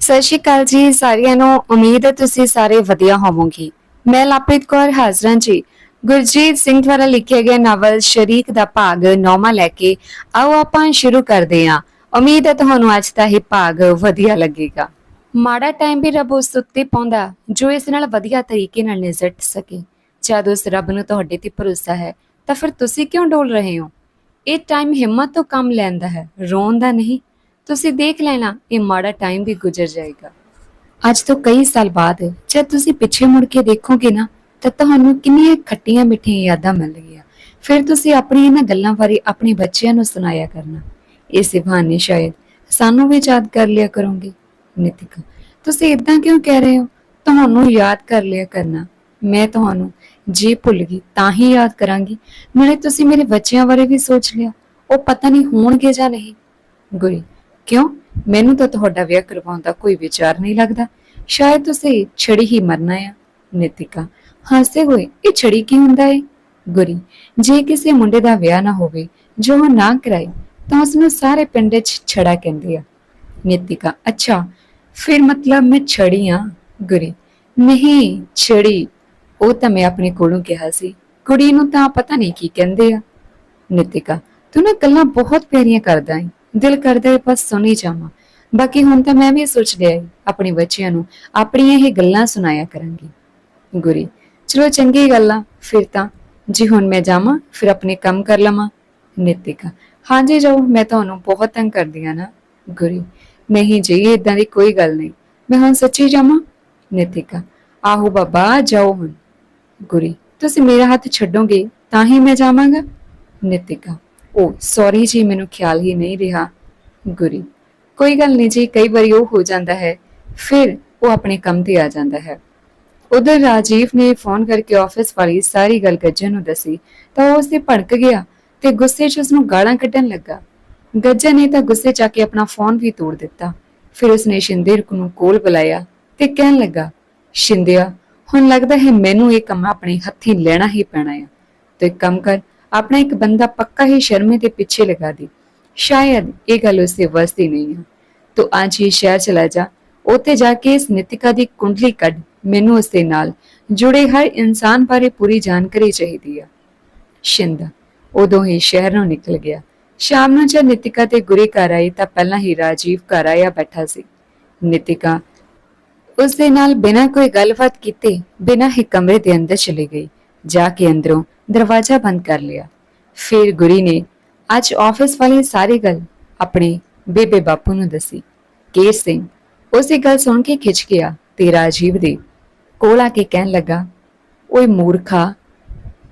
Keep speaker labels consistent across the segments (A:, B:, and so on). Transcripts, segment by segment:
A: ਸਤਿ ਸ਼੍ਰੀ ਅਕਾਲ ਜੀ, ਸਾਰਿਆਂ ਨੂੰ। ਉਮੀਦ ਹੈ ਤੁਸੀਂ ਸਾਰੇ ਵਧੀਆ ਹੋਵੋਗੇ। ਮੈਂ ਲਾਪ੍ਰਿਤ ਕੌਰ ਹਾਜ਼ਰਾਂ ਜੀ। ਗੁਰਜੀਤ ਸਿੰਘ ਦੁਆਰਾ ਲਿਖਿਆ ਗਿਆ ਨਾਵਲ ਸ਼ਰੀਕ ਦਾ ਭਾਗ ਨੌਵਾਂ ਲੈ ਕੇ ਆਓ ਆਪਾਂ ਸ਼ੁਰੂ ਕਰਦੇ ਹਾਂ। ਉਮੀਦ ਹੈ ਤੁਹਾਨੂੰ ਅੱਜ ਦਾ ਇਹ ਭਾਗ ਵਧੀਆ ਲੱਗੇਗਾ। ਮਾੜਾ ਟਾਈਮ ਵੀ ਰੱਬ ਉਸ ਉੱਤੇ ਪਾਉਂਦਾ, ਜੋ ਇਸ ਨਾਲ ਵਧੀਆ ਤਰੀਕੇ ਨਾਲ ਨਿਜ਼ਟ ਸਕੇ। ਜਦ ਉਸ ਰੱਬ ਨੂੰ ਤੁਹਾਡੇ ਤੇ ਭਰੋਸਾ ਹੈ, ਤਾਂ ਫਿਰ ਤੁਸੀਂ ਕਿਉਂ ਡੋਲ ਰਹੇ ਹੋ? ਇਹ ਟਾਈਮ ਹਿੰਮਤ ਤੋਂ ਕੰਮ ਲੈਂਦਾ ਹੈ, ਰੋਣ ਦਾ ਨਹੀਂ। ਤੁਸੀਂ ਦੇਖ ਲੈਣਾ, ਇਹ ਮਾੜਾ ਟਾਈਮ ਵੀ ਗੁਜ਼ਰ ਜਾਏਗਾ। ਅੱਜ ਤੋਂ ਕਈ ਸਾਲ ਬਾਅਦ ਜਦ ਤੁਸੀਂ ਪਿੱਛੇ ਮੁੜ ਕੇ ਦੇਖੋਗੇ ਨਾ, ਤਾਂ ਤੁਹਾਨੂੰ ਕਿੰਨੀਆਂ ਖੱਟੀਆਂ ਮਿੱਠੀਆਂ ਯਾਦਾਂ ਮਿਲਣਗੀਆਂ। ਫਿਰ ਤੁਸੀਂ ਆਪਣੀ ਇਹਨਾਂ ਗੱਲਾਂ ਬਾਰੇ ਆਪਣੇ ਬੱਚਿਆਂ ਨੂੰ ਸੁਣਾਇਆ ਕਰਨਾ। ਇਸੇ ਬਹਾਨੇ ਸ਼ਾਇਦ ਸਾਨੂੰ ਵੀ ਯਾਦ ਕਰ ਲਿਆ ਕਰੋਗੇ। ਨਿਤਿਕਾ, ਤੁਸੀਂ ਇਦਾਂ ਕਿਉਂ ਕਹਿ ਰਹੇ ਹੋ? ਤੁਹਾਨੂੰ ਯਾਦ ਕਰ ਲਿਆ ਕਰਨਾ। ਮੈਂ ਤੁਹਾਨੂੰ ਜੇ ਭੁੱਲ ਗਈ ਤਾਂ ਹੀ ਯਾਦ ਕਰਾਂਗੀ। ਨਾਲੇ ਤੁਸੀਂ ਮੇਰੇ ਬੱਚਿਆਂ ਬਾਰੇ ਵੀ ਸੋਚ ਲਿਆ। ਉਹ ਪਤਾ ਨਹੀਂ ਹੋਣਗੇ ਜਾਂ ਨਹੀਂ। ਗੁਰੀ ਕਿਉਂ? ਮੈਨੂੰ ਤਾਂ ਤੁਹਾਡਾ ਵਿਆਹ ਕਰਵਾਉਣ ਦਾ ਕੋਈ ਵਿਚਾਰ ਨਹੀਂ ਲੱਗਦਾ। ਸ਼ਾਇਦ ਤੁਸੀਂ ਛੜੀ ਹੀ ਮਰਨਾ ਆ, ਨਿਤਿਕਾ। ਹੱਸਦੇ ਹੋਏ, ਇਹ ਛੜੀ ਕੀ ਹੁੰਦਾ ਹੈ ਗੁਰੀ, ਜੇ ਕਿਸੇ ਮੁੰਡੇ ਦਾ ਵਿਆਹ ਨਾ ਹੋਵੇ, ਜੋ ਉਹ ਨਾ ਕਰਾਏ, ਤਾਂ ਉਸ ਨੂੰ ਸਾਰੇ ਪਿੰਡ 'ਚ ਛੜਾ ਕਹਿੰਦੇ ਆ। ਨਿਤਿਕਾ, ਅੱਛਾ, ਫਿਰ ਮਤਲਬ ਮੈਂ ਛੜੀ ਆ, ਗੁਰੀ। ਨਹੀਂ, ਛੜੀ, ਉਹ ਤਾਂ ਮੈਂ ਆਪਣੇ ਕੋਲੋਂ ਕਿਹਾ ਸੀ। ਕੁੜੀ ਨੂੰ ਤਾਂ ਪਤਾ ਨਹੀਂ ਕੀ ਕਹਿੰਦੇ ਆ। ਨਿਤਿਕਾ, ਤੂੰ ਨਾ ਗੱਲਾਂ ਬਹੁਤ ਪਿਆਰੀਆਂ ਕਰਦਾ ਹੈ ਦਿਲ ਕਰਦਾ ਹੈ ਬਸ ਸੁਣੀ ਜਾਵਾਂ। ਬਾਕੀ ਹੁਣ ਤਾਂ ਮੈਂ ਵੀ ਸੋਚ ਲਿਆ ਆਪਣੇ ਬੱਚਿਆਂ ਨੂੰ ਆਪਣੀਆਂ ਇਹ ਗੱਲਾਂ ਸੁਣਾਇਆ ਕਰਾਂਗੀ। ਗੁਰੀ, ਚਲੋ ਚੰਗੀ ਗੱਲ ਆ, ਫਿਰ ਤਾਂ। ਜੀ ਹੁਣ ਮੈਂ ਜਾਵਾਂ, ਫਿਰ ਆਪਣੇ ਕੰਮ ਕਰ ਲਵਾਂ। ਨਿਤਿਕਾ, ਹਾਂਜੀ ਜਾਓ, ਮੈਂ ਤੁਹਾਨੂੰ ਬਹੁਤ ਤੰਗ ਕਰਦੀ ਆ ਨਾ। ਗੁਰੀ, ਨਹੀਂ ਜੀ ਇਦਾਂ ਦੀ ਕੋਈ ਗੱਲ ਨਹੀਂ। ਮੈਂ ਹੁਣ ਸੱਚੀ ਜਾਵਾਂ? ਨਿਤਿਕਾ, ਆਹੋ ਬਾਬਾ, ਜਾਓ ਹੁਣ। ਗੁਰੀ, ਤੁਸੀਂ ਮੇਰਾ ਹੱਥ ਛੱਡੋਗੇ, ਤਾਂ ਹੀ ਮੈਂ ਜਾਵਾਂਗਾ? ਨਿਤਿਕਾ ਉਹ ਸੌਰੀ ਜੀ, ਮੈਨੂੰ ਖਿਆਲ ਹੀ ਨਹੀਂ ਰਿਹਾ ਗੁਰੀ। ਕੋਈ ਗੱਲ ਨਹੀਂ ਜੀ, ਕਈ ਵਾਰੀ ਉਹ ਹੋ ਜਾਂਦਾ ਹੈ, ਫਿਰ ਉਹ ਆਪਣੇ ਕੰਮ ਤੇ ਆ ਜਾਂਦਾ ਹੈ। ਉਧਰ ਰਾਜੀਵ ਨੇ ਫੋਨ ਕਰਕੇ ਆਫਿਸ ਵਾਲੀ ਸਾਰੀ ਗੱਲ ਗੱਜਨ ਨੂੰ ਦੱਸੀ, ਤਾਂ ਉਹ ਉਸਦੇ ਭੜਕ ਗਿਆ ਤੇ ਗੁੱਸੇ 'ਚ ਉਸ ਨੂੰ ਗਾਲਾਂ ਕੱਢਣ ਲੱਗਾ। ਗੱਜਨ ਨੇ ਤਾਂ ਗੁੱਸੇ 'ਚ ਆ ਕੇ ਆਪਣਾ ਫੋਨ ਵੀ ਤੋੜ ਦਿੱਤਾ। ਫਿਰ ਉਸਨੇ ਸ਼ਿੰਦੇ ਨੂੰ ਕੋਲ ਬੁਲਾਇਆ ਤੇ ਕਹਿਣ ਲੱਗਾ, ਸ਼ਿੰਦਿਆ, ਹੁਣ ਲੱਗਦਾ ਹੈ ਮੈਨੂੰ ਇਹ ਕੰਮ ਆਪਣੇ ਹੱਥੀਂ ਲੈਣਾ ਹੀ ਪੈਣਾ ਹੈ ਤੇ ਇੱਕ ਕੰਮ ਕਰ ਆਪਣਾ ਇੱਕ ਬੰਦਾ ਪੱਕਾ ਹੀ ਸ਼ਰਮੇ ਦੇ ਪਿੱਛੇ ਲਗਾ ਦੇ। ਸ਼ਾਇਦ ਇਹ ਗੱਲ ਉਸੇ ਵਸਦੀ ਨਹੀਂ ਹੈ। ਤੂੰ ਅੱਜ ਹੀ ਸ਼ਹਿਰ ਚਲਾ ਜਾ। ਉੱਥੇ ਜਾ ਕੇ ਇਸ ਨਿਤਿਕਾ ਦੀ ਕੁੰਡਲੀ ਕੱਢ। ਮੈਨੂੰ ਉਸ ਨਾਲ ਜੁੜੇ ਹਰ ਇਨਸਾਨ ਬਾਰੇ ਪੂਰੀ ਜਾਣਕਾਰੀ ਚਾਹੀਦੀ ਹੈ ਸ਼ਿੰਦਾ, ਉਦੋਂ ਹੀ ਸ਼ਹਿਰ ਨੂੰ ਨਿਕਲ ਗਿਆ। ਸ਼ਾਮ ਨੂੰ ਜਦ ਨਿਤਿਕਾ ਤੇ ਗੁਰੀ ਘਰ ਆਈ ਤਾਂ ਪਹਿਲਾਂ ਹੀ ਰਾਜੀਵ ਘਰ ਆਇਆ ਬੈਠਾ ਸੀ। ਨਿਤਿਕਾ ਉਸ ਦੇ ਨਾਲ ਬਿਨਾਂ ਕੋਈ ਗੱਲਬਾਤ ਕੀਤੇ, ਬਿਨਾਂ ਹੀ ਕਮਰੇ ਦੇ ਅੰਦਰ ਚਲੀ ਗਈ। ਜਾ ਕੇ ਅੰਦਰੋਂ ਦਰਵਾਜ਼ਾ ਬੰਦ ਕਰ ਲਿਆ। ਫਿਰ ਗੁਰੀ ਨੇ ਅੱਜ ਆਫਿਸ ਵਾਲੀ ਸਾਰੀ ਗੱਲ ਆਪਣੇ ਬੇਬੇ ਬਾਪੂ ਨੂੰ ਦੱਸੀ। ਕੇਰ ਸਿੰਘ ਉਸੇ ਗੱਲ ਸੁਣ ਕੇ ਖਿੱਚ ਗਿਆ ਤੇ ਰਾਜੀਵ ਦੇ ਕੋਲ ਆ ਕੇ ਕਹਿਣ ਲੱਗਾ, ਓਏ ਮੂਰਖਾ,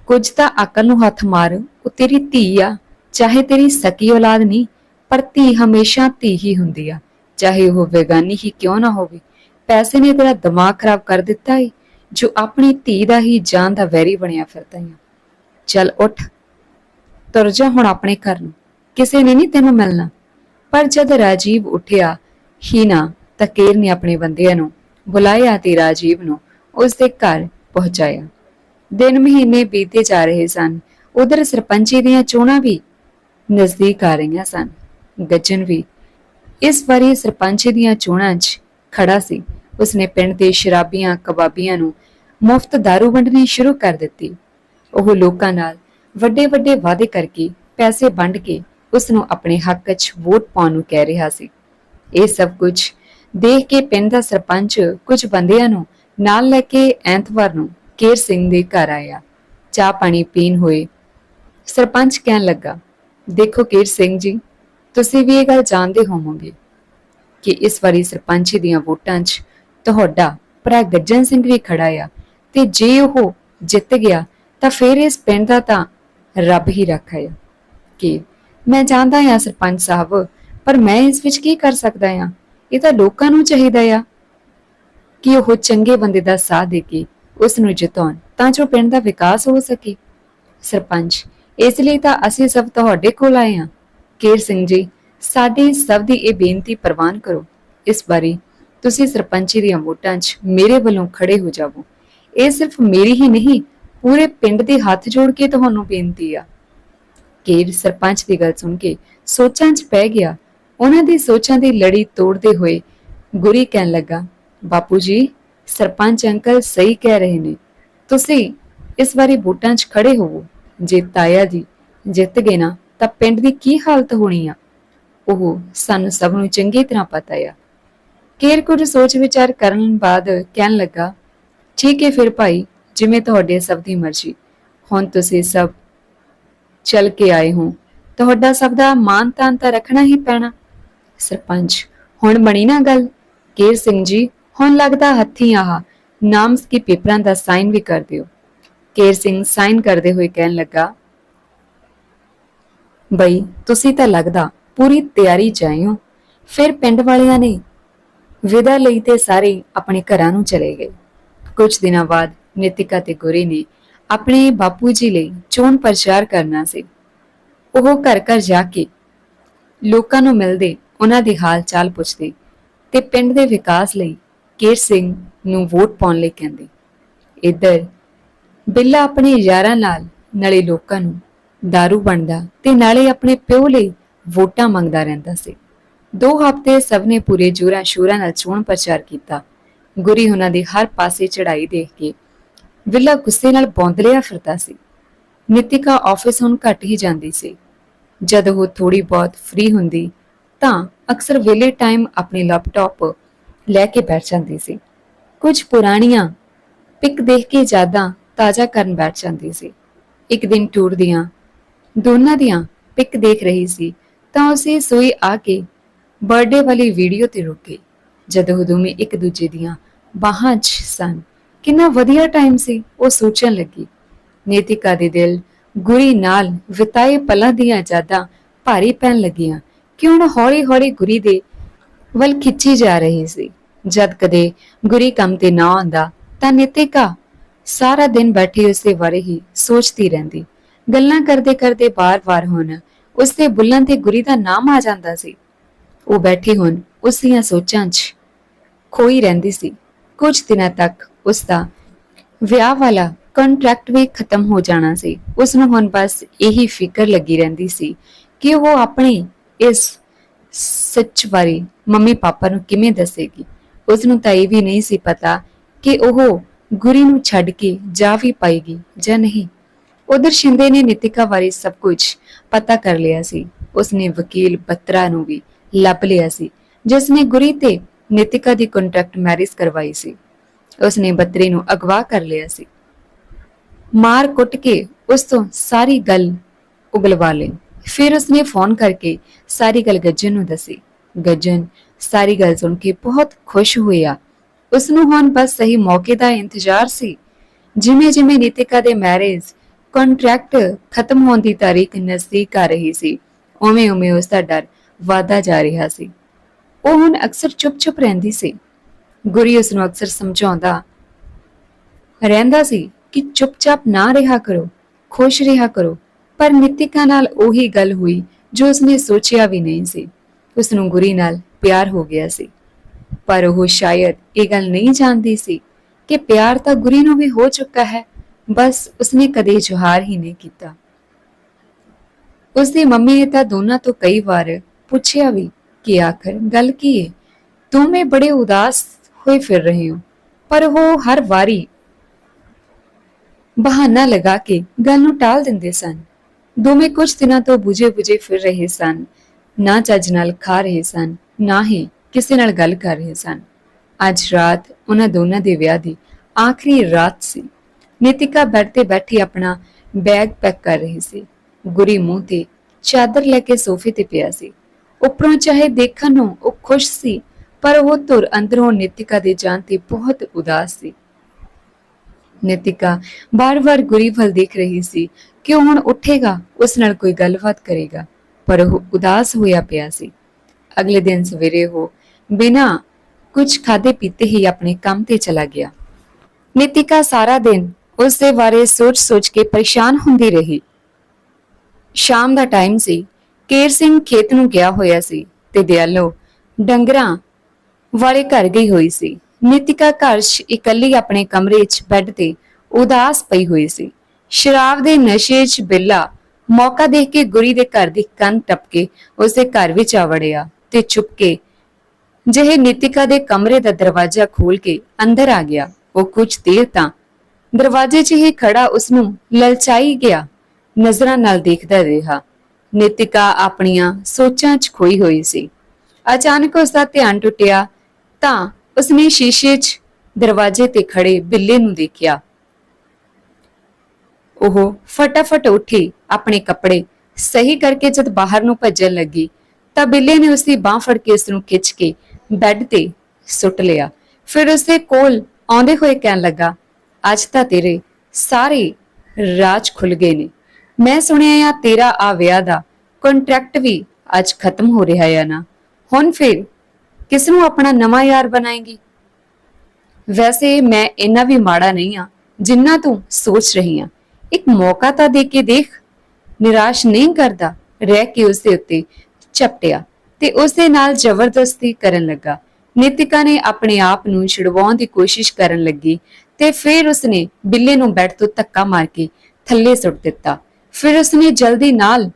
A: ਕੁਝ ਤਾਂ ਅਕਲ ਨੂੰ ਹੱਥ ਮਾਰ, ਉਹ ਤੇਰੀ ਧੀ ਆ। ਚਾਹੇ ਤੇਰੀ ਸਕੀ ਔਲਾਦ ਨਹੀਂ, ਪਰ ਧੀ ਹਮੇਸ਼ਾ ਧੀ ਹੀ ਹੁੰਦੀ ਆ। ਚਾਹੇ ਉਹ ਬੇਗਾਨੀ ਹੀ ਕਿਉਂ ਨਾ ਹੋਵੇ। ਪੈਸੇ ਨੇ ਤੇਰਾ ਦਿਮਾਗ ਖਰਾਬ ਕਰ ਦਿੱਤਾ ਏ, ਜੋ ਆਪਣੀ ਧੀ ਦਾ ਹੀ ਜਾਨ ਦਾ ਵੈਰੀ ਬਣਿਆ ਫਿਰਦਾ ਏ ਚੱਲ ਉੱਠ। ਤੁਰ ਜਾ ਹੁਣ ਆਪਣੇ ਘਰ ਨੂੰ। ਕਿਸੇ ਨੇ ਨਹੀਂ ਤੈਨੂੰ ਮਿਲਣਾ। ਪਰ ਜਦ ਰਾਜੀਵ ਉੱਠਿਆ ਹੀ ਨਾ ਨੇ ਆਪਣੇ ਬੰਦਿਆਂ ਨੂੰ ਬੁਲਾਇਆ ਤੇ ਰਾਜੀਵ ਨੂੰ ਉਸ ਦੇ ਘਰ ਪਹੁੰਚਾਇਆ। ਦਿਨ ਮਹੀਨੇ ਬੀਤੇ ਜਾ ਰਹੇ ਸਨ। ਉਧਰ ਸਰਪੰਚੀ ਦੀਆਂ ਚੋਣਾਂ ਵੀ ਨਜ਼ਦੀਕ ਆ ਰਹੀਆਂ ਸਨ। ਗੱਜਨ ਵੀ ਇਸ ਵਾਰੀ ਸਰਪੰਚੀ ਦੀਆਂ ਚੋਣਾਂ 'ਚ ਖੜਾ ਸੀ। ਉਸਨੇ ਪਿੰਡ ਦੇ ਸ਼ਰਾਬੀਆਂ ਕਬਾਬੀਆਂ ਨੂੰ ਮੁਫਤ ਦਾਰੂ ਵੰਡਣੀ ਸ਼ੁਰੂ ਕਰ ਦਿੱਤੀ। ਉਹ ਲੋਕਾਂ ਨਾਲ ਵੱਡੇ ਵੱਡੇ ਵਾਅਦੇ ਕਰਕੇ ਪੈਸੇ ਵੰਡ ਕੇ ਉਸ ਨੂੰ ਆਪਣੇ ਹੱਕ 'ਚ ਵੋਟ ਪਾਉਣ ਨੂੰ ਕਹਿ ਰਿਹਾ ਸੀ। ਇਹ ਸਭ ਕੁਝ ਦੇਖ ਕੇ ਪਿੰਡ ਦਾ ਸਰਪੰਚ ਕੁਝ ਬੰਦਿਆਂ ਨੂੰ ਨਾਲ ਲੈ ਕੇ ਐਤਵਾਰ ਨੂੰ ਕੇਰ ਸਿੰਘ ਦੇ ਘਰ ਆਇਆ। ਚਾਹ ਪਾਣੀ ਪੀਣ ਹੋਏ ਸਰਪੰਚ ਕਹਿਣ ਲੱਗਾ, ਦੇਖੋ ਕੇਰ ਸਿੰਘ ਜੀ, ਤੁਸੀਂ ਵੀ ਇਹ ਗੱਲ ਜਾਣਦੇ ਹੋਵੋਗੇ ਕਿ ਇਸ ਵਾਰੀ ਸਰਪੰਚੀ ਦੀਆਂ ਵੋਟਾਂ 'ਚ ਤੁਹਾਡਾ ਭਰਾ ਗੱਜਨ ਸਿੰਘ ਵੀ ਖੜਾ ਆ ਤੇ ਜੇ ਉਹ ਜਿੱਤ ਗਿਆ ਤਾਂ ਫਿਰ ਇਸ ਪਿੰਡ ਦਾ ਤਾਂ ਰੱਬ ਹੀ ਰੱਖਾ ਆ ਕਿ ਮੈਂ ਜਾਣਦਾ ਹਾਂ ਸਰਪੰਚ ਸਾਹਿਬ, ਪਰ ਮੈਂ ਇਸ ਵਿੱਚ ਕੀ ਕਰ ਸਕਦਾ ਹਾਂ? ਇਹ ਤਾਂ ਲੋਕਾਂ ਨੂੰ ਚਾਹੀਦਾ ਆ ਕਿ ਉਹ ਚੰਗੇ ਬੰਦੇ ਦਾ ਸਾਥ ਦੇ ਕੇ ਉਸ ਨੂੰ ਜਿਤਾਉਣ, ਤਾਂ ਜੋ ਪਿੰਡ ਦਾ ਵਿਕਾਸ ਹੋ ਸਕੇ। ਸਰਪੰਚ, ਇਸ ਲਈ ਤਾਂ ਅਸੀਂ ਸਭ ਤੁਹਾਡੇ ਕੋਲ ਆਏ ਹਾਂ। ਕੇਰ ਸਿੰਘ ਜੀ, ਸਾਡੀ ਸਭ ਦੀ ਇਹ ਬੇਨਤੀ ਪ੍ਰਵਾਨ ਕਰੋ। ਇਸ ਬਾਰੇ ਤੁਸੀਂ ਸਰਪੰਚੀ ਦੀਆਂ ਵੋਟਾਂ 'ਚ ਮੇਰੇ ਵੱਲੋਂ ਖੜੇ ਹੋ ਜਾਵੋ। ਇਹ ਸਿਰਫ ਮੇਰੀ ਹੀ ਨਹੀਂ ਪੂਰੇ ਪਿੰਡ ਦੇ ਹੱਥ ਜੋੜ ਕੇ ਤੁਹਾਨੂੰ ਬੇਨਤੀ ਆ ਕੇਰ ਸਰਪੰਚ ਦੀ ਗੱਲ ਸੁਣ ਕੇ ਸੋਚਾਂ 'ਚ ਪੈ ਗਿਆ, ਉਹਨਾਂ ਦੀ ਸੋਚਾਂ ਦੀ ਲੜੀ ਤੋੜਦੇ ਹੋਏ ਗੁਰੀ ਕਹਿਣ ਲੱਗਾ, ਬਾਪੂ ਜੀ, ਸਰਪੰਚ ਅੰਕਲ ਸਹੀ ਕਹਿ ਰਹੇ ਨੇ। ਤੁਸੀਂ ਇਸ ਵਾਰੀ ਵੋਟਾਂ 'ਚ ਖੜੇ ਹੋਵੋ। ਜੇ ਤਾਇਆ ਜੀ ਜਿੱਤ ਗਏ ਨਾ, ਤਾਂ ਪਿੰਡ ਦੀ ਕੀ ਹਾਲਤ ਹੋਣੀ ਆ? ਉਹ ਸਾਨੂੰ ਸਭ ਨੂੰ ਚੰਗੀ ਤਰ੍ਹਾਂ ਪਤਾ ਆ। ਕੇਰ ਕੁਝ ਸੋਚ ਵਿਚਾਰ ਕਰਨ ਬਾਅਦ ਕਹਿਣ ਲੱਗਾ, ਠੀਕ ਹੈ ਫਿਰ ਭਾਈ ਜਿਵੇਂ ਤੁਹਾਡੇ ਸਭ ਦੀ ਮਰਜ਼ੀ। ਹੁਣ ਤੁਸੀਂ ਸਭ ਚੱਲ ਕੇ ਆਏ ਹੋ। ਤੁਹਾਡਾ ਸਭ ਦਾ ਮਾਨ ਤਾਨ ਤਾਂ ਰੱਖਣਾ ਹੀ ਪੈਣਾ। ਸਰਪੰਚ, ਹੁਣ ਬਣੀ ਨਾ ਗੱਲ। ਕੇਰ ਸਿੰਘ ਜੀ, ਹੁਣ ਲੱਗਦਾ ਹੱਥੀ ਆਹ। ਨਾਮਸ ਕੀ ਪੇਪਰਾਂ ਦਾ ਸਾਈਨ ਵੀ ਕਰ ਦਿਓ। ਕੇਰ ਸਿੰਘ ਸਾਈਨ ਕਰਦੇ ਹੋਏ ਕਹਿਣ ਲੱਗਾ, ਬਈ, ਤੁਸੀਂ ਤਾਂ ਲੱਗਦਾ ਪੂਰੀ ਤਿਆਰੀ ਚ ਫਿਰ ਪਿੰਡ ਵਾਲਿਆਂ ਨੇ ਵਿਦਾ ਲਈ ਤੇ ਸਾਰੇ ਆਪਣੇ ਘਰਾਂ ਨੂੰ ਚਲੇ ਗਏ। ਕੁਝ ਦਿਨਾਂ ਬਾਅਦ ਨਿਤਿਕਾ ਤੇ ਗੁਰੀ ਨੇ ਆਪਣੇ ਬਾਪੂ ਜੀ ਲਈ ਚੋਣ ਪ੍ਰਚਾਰ ਕਰਨਾ ਸੀ। ਉਹ ਘਰ ਘਰ ਜਾ ਕੇ ਲੋਕਾਂ ਨੂੰ ਮਿਲਦੇ ਉਹਨਾਂ ਦੀ ਹਾਲ ਚਾਲ ਪੁੱਛਦੇ ਤੇ ਪਿੰਡ ਦੇ ਵਿਕਾਸ ਲਈ ਕੇਰ ਸਿੰਘ ਨੂੰ ਵੋਟ ਪਾਉਣ ਲਈ ਕਹਿੰਦੇ। ਇੱਧਰ ਬਿੱਲਾ ਆਪਣੇ ਯਾਰਾਂ ਨਾਲ ਨਾਲੇ ਲੋਕਾਂ ਨੂੰ दारू ਬਣਦਾ ਤੇ ਨਾਲੇ ਆਪਣੇ ਪਿਓ ਲਈ ਵੋਟਾਂ ਮੰਗਦਾ ਰਹਿੰਦਾ ਸੀ। ਦੋ ਹਫ਼ਤੇ ਸਭ ਨੇ ਪੂਰੇ ਜੋਰਾਂ ਸ਼ੋਰਾਂ ਨਾਲ ਚੋਣ ਪ੍ਰਚਾਰ ਕੀਤਾ। ਗੁਰੀ ਉਹਨਾਂ ਦੀ ਹਰ ਪਾਸੇ ਚੜਾਈ ਦੇਖ ਕੇ ਵਿਲਾ ਗੁੱਸੇ ਨਾਲ ਬੌਂਦਲਿਆ ਫਿਰਦਾ ਸੀ। ਨਿਤਿਕਾ ਆਫਿਸ ਹੁਣ ਘੱਟ ਹੀ ਜਾਂਦੀ ਸੀ। ਜਦ ਉਹ ਥੋੜੀ ਬਹੁਤ ਫ੍ਰੀ ਹੁੰਦੀ, ਤਾਂ ਅਕਸਰ ਵੇਲੇ ਟਾਈਮ ਆਪਣੀ ਲੈਪਟਾਪ ਲੈ ਕੇ ਬੈਠ ਜਾਂਦੀ ਸੀ। ਕੁਝ ਪੁਰਾਣੀਆਂ ਪਿਕ ਦੇਖ ਕੇ ਯਾਦਾਂ ਤਾਜ਼ਾ ਕਰਨ ਬੈਠ ਜਾਂਦੀ ਸੀ। ਇੱਕ ਦਿਨ ਟੂਰ ਦੀਆਂ ਦੋਨਾਂ ਦੀਆਂ ਪਿਕ ਦੇਖ ਰਹੀ ਸੀ, ਤਾਂ ਉਸੇ ਸੋਈ ਆ ਕੇ ਬਰਥਡੇ ਵਾਲੀ ਵੀਡੀਓ ਤੇ ਰੁਕ ਗਈ। ਜਦ ਉਹ ਦੋਵੇਂ ਇੱਕ ਦੂਜੇ ਦੀਆਂ ਬਾਹਾਂ 'ਚ ਸਨ ਕਿੰਨਾ ਵਧੀਆ ਟਾਈਮ ਸੀ, ਉਹ ਸੋਚਣ ਲੱਗੀ। ਨੇਤਿਕਾ ਦੇ ਦਿਲ ਗੁਰੀ ਨਾਲ ਵਿਤਾਏ ਪਲਾਂ ਦੀਆਂ ਯਾਦਾਂ ਭਾਰੀ ਪੈਣ ਲੱਗੀਆਂ। ਕਿ ਹੁਣ ਹੌਲੀ-ਹੌਲੀ ਗੁਰੀ ਦੇ ਵੱਲ ਖਿੱਚੀ ਜਾ ਰਹੀ ਸੀ। ਜਦ ਕਦੇ ਗੁਰੀ ਕੰਮ ਤੇ ਨਾ ਆਉਂਦਾ, ਤਾਂ ਨਿਤਿਕਾ ਸਾਰਾ ਦਿਨ ਬੈਠੀ ਉਸਦੇ ਬਾਰੇ ਹੀ ਸੋਚਦੀ ਰਹਿੰਦੀ। ਗੱਲਾਂ ਕਰਦੇ ਕਰਦੇ ਬਾਰ-ਬਾਰ ਹੁਣ ਉਸਦੇ ਬੁੱਲਾਂ ਤੇ ਗੁਰੀ ਦਾ ਨਾਮ ਆ ਜਾਂਦਾ ਸੀ। ਉਹ ਬੈਠੀ ਹੁਣ ਉਸ ਦੀਆਂ ਸੋਚਾਂ 'ਚ ਖੋਈ ਰਹਿੰਦੀ ਸੀ। ਕੁਝ ਦਿਨਾਂ ਤੱਕ ਉਸ ਦਾ ਵਿਆਹ ਵਾਲਾ ਕੰਟਰੈਕਟ ਵੀ ਖਤਮ ਹੋ ਜਾਣਾ ਸੀ। ਉਸ ਨੂੰ ਹੁਣ ਬਸ ਇਹੀ ਫਿਕਰ ਲੱਗੀ ਰਹਿੰਦੀ ਸੀ ਕਿ ਉਹ ਆਪਣੀ ਇਸ ਸੱਚ ਬਾਰੇ ਮੰਮੀ ਪਾਪਾ ਨੂੰ ਕਿਵੇਂ ਦੱਸੇਗੀ। ਉਸ ਨੂੰ ਤਾਂ ਇਹ ਵੀ ਨਹੀਂ ਸੀ ਪਤਾ ਕਿ ਉਹ ਗੁਰੀ ਨੂੰ ਛੱਡ ਕੇ ਜਾ ਵੀ ਪਾਏਗੀ ਜਾਂ ਨਹੀਂ। ਉਧਰ ਸ਼ਿੰਦੇ ਨੇ ਨਿਤਿਕਾ ਬਾਰੇ ਸਭ ਕੁਝ ਪਤਾ ਕਰ ਲਿਆ ਸੀ। ਉਸਨੇ ਵਕੀਲ ਬੱਤਰਾ ਨੂੰ ਵੀ ਲੱਭ ਲਿਆ ਸੀ ਜਿਸ ਨੇ ਗੁਰੀ ਤੇ ਨਿਤਿਕਾ ਦੀ ਕੰਟਰੈਕਟ ਮੈਰਿਜ ਕਰਵਾਈ ਸੀ। ਉਸਨੇ ਬੱਤਰੇ ਨੂੰ ਅਗਵਾ ਕਰ ਲਿਆ ਸੀ। ਮਾਰ ਕੁੱਟ ਕੇ ਉਸ ਤੋਂ ਸਾਰੀ ਗੱਲ ਉਗਲਵਾ ਲਈ। ਫਿਰ ਉਸਨੇ ਫੋਨ ਕਰਕੇ ਸਾਰੀ ਗੱਲ ਗੱਜਨ ਨੂੰ ਦੱਸੀ। ਗੱਜਨ ਸਾਰੀ ਗੱਲ ਸੁਣ ਕੇ ਬਹੁਤ ਖੁਸ਼ ਹੋਇਆ। ਉਸ ਨੂੰ ਹੁਣ ਬਸ ਸਹੀ ਮੌਕੇ ਦਾ ਇੰਤਜ਼ਾਰ ਸੀ। ਜਿਵੇਂ ਜਿਵੇਂ ਨੀਤਿਕਾ ਦੇ ਮੈਰਿਜ ਕੰਟਰੈਕਟ ਖਤਮ ਹੋਣ ਦੀ ਤਾਰੀਖ ਨਜ਼ਦੀਕ ਆ ਰਹੀ ਸੀ ਉਵੇਂ ਉਵੇਂ ਉਸ ਦਾ ਡਰ ਵਾਧਾ ਜਾ ਰਿਹਾ ਸੀ। ਉਹ ਹੁਣ ਅਕਸਰ ਚੁੱਪ-ਚੁੱਪ ਰਹਿੰਦੀ ਸੀ। ਗੁਰੀ ਉਸ ਨੂੰ ਅਕਸਰ ਸਮਝਾਉਂਦਾ ਰਹਿੰਦਾ ਸੀ ਕਿ ਚੁੱਪਚਾਪ ਨਾ ਰਿਹਾ ਕਰੋ, ਖੁਸ਼ ਰਿਹਾ ਕਰੋ, ਪਰ ਨਿਤਿਕਾ ਨਾਲ ਉਹੀ ਗੱਲ ਹੋਈ ਜੋ ਉਸਨੇ ਸੋਚਿਆ ਵੀ ਨਹੀਂ ਸੀ। ਉਸ ਨੂੰ ਗੁਰੀ ਨਾਲ ਪਿਆਰ ਹੋ ਗਿਆ ਸੀ। ਪਰ ਉਹ ਸ਼ਾਇਦ ਇਹ ਗੱਲ ਨਹੀਂ ਜਾਣਦੀ ਸੀ ਕਿ ਪਿਆਰ ਤਾਂ ਗੁਰੀ ਨੂੰ ਵੀ ਹੋ ਚੁੱਕਾ ਹੈ, ਬਸ ਉਸਨੇ ਕਦੇ ਜੁਹਾਰ ਹੀ ਨਹੀਂ ਕੀਤਾ। ਉਸਦੀ ਮੰਮੀ ਨੇ ਤਾਂ ਦੋਨਾਂ ਤੋਂ ਕਈ ਵਾਰ ਪੁੱਛਿਆ ਵੀ ਕਿ ਆਖਰ ਗੱਲ ਕੀ ਹੈ ਤੂੰ ਮੈਂ ਬੜੇ ਉਦਾਸ ਹੋਏ ਫਿਰ ਰਹੇ ਹੋ। ਪਰ ਉਹ ਹਰ ਵਾਰੀ ਬਹਾਨਾ ਲਗਾ ਕੇ ਗੱਲ ਨੂੰ ਟਾਲ ਦਿੰਦੇ ਸਨ। ਦੋਵੇਂ ਕੁਝ ਦਿਨਾਂ ਤੋਂ ਬੁਝੇ-ਬੁਝੇ ਫਿਰ ਰਹੇ ਸਨ। ਨਾ ਚੱਜ ਨਾਲ ਖਾ ਰਹੇ ਸਨ, ਨਾ ਹੀ ਕਿਸੇ ਨਾਲ ਗੱਲ ਕਰ ਰਹੇ ਸਨ। ਅੱਜ ਰਾਤ ਉਹਨਾਂ ਦੋਨਾਂ ਦੇ ਵਿਆਹ ਦੀ ਆਖਰੀ ਰਾਤ ਸੀ। ਨੀਤਿਕਾ ਬੈੱਡ ਤੇ ਬੈਠੀ ਆਪਣਾ ਬੈਗ ਪੈਕ ਕਰ ਰਹੀ ਸੀ। ਗੁਰੀ ਮੂੰਹ ਤੇ ਚਾਦਰ ਲੈ ਕੇ ਸੋਫੇ ਤੇ ਪਿਆ ਸੀ। ਉੱਪਰੋਂ ਚਾਹੇ ਦੇਖਣ ਨੂੰ ਉਹ ਖੁਸ਼ ਸੀ ਪਰ ਉਹ ਧੁਰ ਅੰਦਰੋਂ ਨਿਤਿਕਾ ਦੇ ਜਾਣ ਤੇ ਬਹੁਤ ਉਦਾਸ ਸੀ। ਨਿਤਿਕਾ ਬਾਰ-ਬਾਰ ਗੁਰੀ ਵੱਲ ਦੇਖ ਰਹੀ ਸੀ। ਕਿ ਉਹ ਹੁਣ ਉੱਠੇਗਾ? ਉਸ ਨਾਲ ਕੋਈ ਗੱਲਬਾਤ ਕਰੇਗਾ। ਪਰ ਉਹ ਉਦਾਸ ਹੋਇਆ ਪਿਆ ਸੀ। ਅਗਲੇ ਦਿਨ ਸਵੇਰੇ ਉਹ ਬਿਨਾਂ ਕੁਝ ਖਾਦੇ ਪੀਤੇ ਹੀ ਆਪਣੇ ਕੰਮ ਤੇ ਚਲਾ ਗਿਆ। ਨਿਤਿਕਾ ਸਾਰਾ ਦਿਨ ਉਸ ਦੇ ਬਾਰੇ ਸੋਚ-ਸੋਚ ਕੇ ਪਰੇਸ਼ਾਨ ਹੁੰਦੀ ਰਹੀ। ਸ਼ਾਮ ਦਾ ਟਾਈਮ ਸੀ। ਕੇਰ ਸਿੰਘ ਖੇਤ ਨੂੰ ਗਿਆ ਹੋਇਆ ਸੀ ਤੇ ਦਿਆਲੋ ਡੰਗਰਾਂ ਵਾਲੇ ਘਰ ਗਈ ਹੋਈ ਸੀ। ਨਿਤਿਕਾ ਘਰ 'ਚ ਇਕੱਲੀ ਆਪਣੇ ਕਮਰੇ 'ਚ ਬੈੱਡ ਤੇ ਉਦਾਸ ਪਈ ਹੋਈ ਸੀ। ਸ਼ਰਾਬ ਦੇ ਨਸ਼ੇ 'ਚ ਬਿੱਲਾ ਮੌਕਾ ਦੇਖ ਕੇ ਗੁਰੀ ਦੇ ਘਰ ਦੀ ਕੰਧ ਟੱਪ ਕੇ ਉਸਦੇ ਘਰ ਵਿੱਚ ਆ ਵੜਿਆ ਤੇ ਚੁੱਪ ਕੇ ਜਿਹੇ ਨੀਤਿਕਾ ਦੇ ਕਮਰੇ ਦਾ ਦਰਵਾਜ਼ਾ ਖੋਲ ਕੇ ਅੰਦਰ ਆ ਗਿਆ। ਉਹ ਕੁਝ ਦੇਰ ਤਾਂ ਦਰਵਾਜ਼ੇ 'ਚ ਹੀ ਖੜਾ ਉਸ ਨੂੰ ਲਲਚਾਈ ਗਿਆ। ਨਜ਼ਰਾਂ ਨਾਲ ਦੇਖਦਾ ਰਿਹਾ। ਨਿਤਿਕਾ ਆਪਣੀਆਂ ਸੋਚਾਂ 'ਚ ਖੋਈ ਹੋਈ ਸੀ। ਅਚਾਨਕ ਉਸ ਦਾ ਧਿਆਨ ਟੁੱਟਿਆ ਤਾਂ ਉਸਨੇ ਸ਼ੀਸ਼ੇ 'ਚ ਦਰਵਾਜ਼ੇ ਤੇ ਖੜੇ ਬਿੱਲੇ ਨੂੰ ਦੇਖਿਆ। ਉਹ ਫਟਾਫਟ ਉੱਠੀ, ਆਪਣੇ ਕੱਪੜੇ ਸਹੀ ਕਰਕੇ ਜਦ ਬਾਹਰ ਨੂੰ ਭੱਜਣ ਲੱਗੀ, ਤਾਂ ਬਿੱਲੇ ਨੇ ਉਸ ਬਾਹ ਫੜ ਕੇ ਉਸ ਨੂੰ ਖਿੱਚ ਕੇ ਬੈੱਡ ਤੇ ਸੁੱਟ ਲਿਆ। ਫਿਰ ਉਸਦੇ ਕੋਲ ਆਉਂਦੇ ਹੋਏ ਕਹਿਣ ਲੱਗਾ, ਅੱਜ ਤਾਂ ਤੇਰੇ ਸਾਰੇ ਰਾਜ ਖੁੱਲ ਗਏ ਨੇ। ਮੈਂ ਸੁਣਿਆ ਆ ਤੇਰਾ ਆ ਵਿਆਹ ਦਾ ਕੰਟਰੈਕਟ ਵੀ ਅੱਜ ਖਤਮ ਹੋ ਰਿਹਾ ਆ ਨਾ। ਹੁਣ ਫਿਰ ਕਿਸ ਨੂੰ ਆਪਣਾ ਨਵਾਂ ਯਾਰ ਬਣਾਏਗੀ? ਵੈਸੇ ਮੈਂ ਇੰਨਾ ਵੀ ਮਾੜਾ ਨਹੀਂ ਆ ਜਿੰਨਾ ਤੂੰ ਸੋਚ ਰਹੀ ਆ ਇੱਕ ਮੌਕਾ ਤਾਂ ਦੇ ਕੇ ਦੇਖ। ਨਿਰਾਸ਼ ਨਹੀਂ ਕਰਦਾ, ਰਹਿ ਕੇ ਉਸ ਦੇ ਉੱਤੇ ਚਪਟਿਆ ਤੇ ਉਸ ਦੇ ਨਾਲ ਜ਼ਬਰਦਸਤੀ ਕਰਨ ਲੱਗਾ। ਨਿਤਿਕਾ ਨੇ ਆਪਣੇ ਆਪ ਨੂੰ ਛੁਡਵਾਉਣ ਦੀ ਕੋਸ਼ਿਸ਼ ਕਰਨ ਲੱਗੀ ਤੇ ਫਿਰ ਉਸਨੇ ਬਿੱਲੇ ਨੂੰ ਬੈੱਡ ਤੋਂ ਧੱਕਾ ਮਾਰ ਕੇ ਥੱਲੇ ਸੁੱਟ ਦਿੱਤਾ। ਫਿਰ ਉਸਨੇ ਜਲਦੀ ਨਾਲ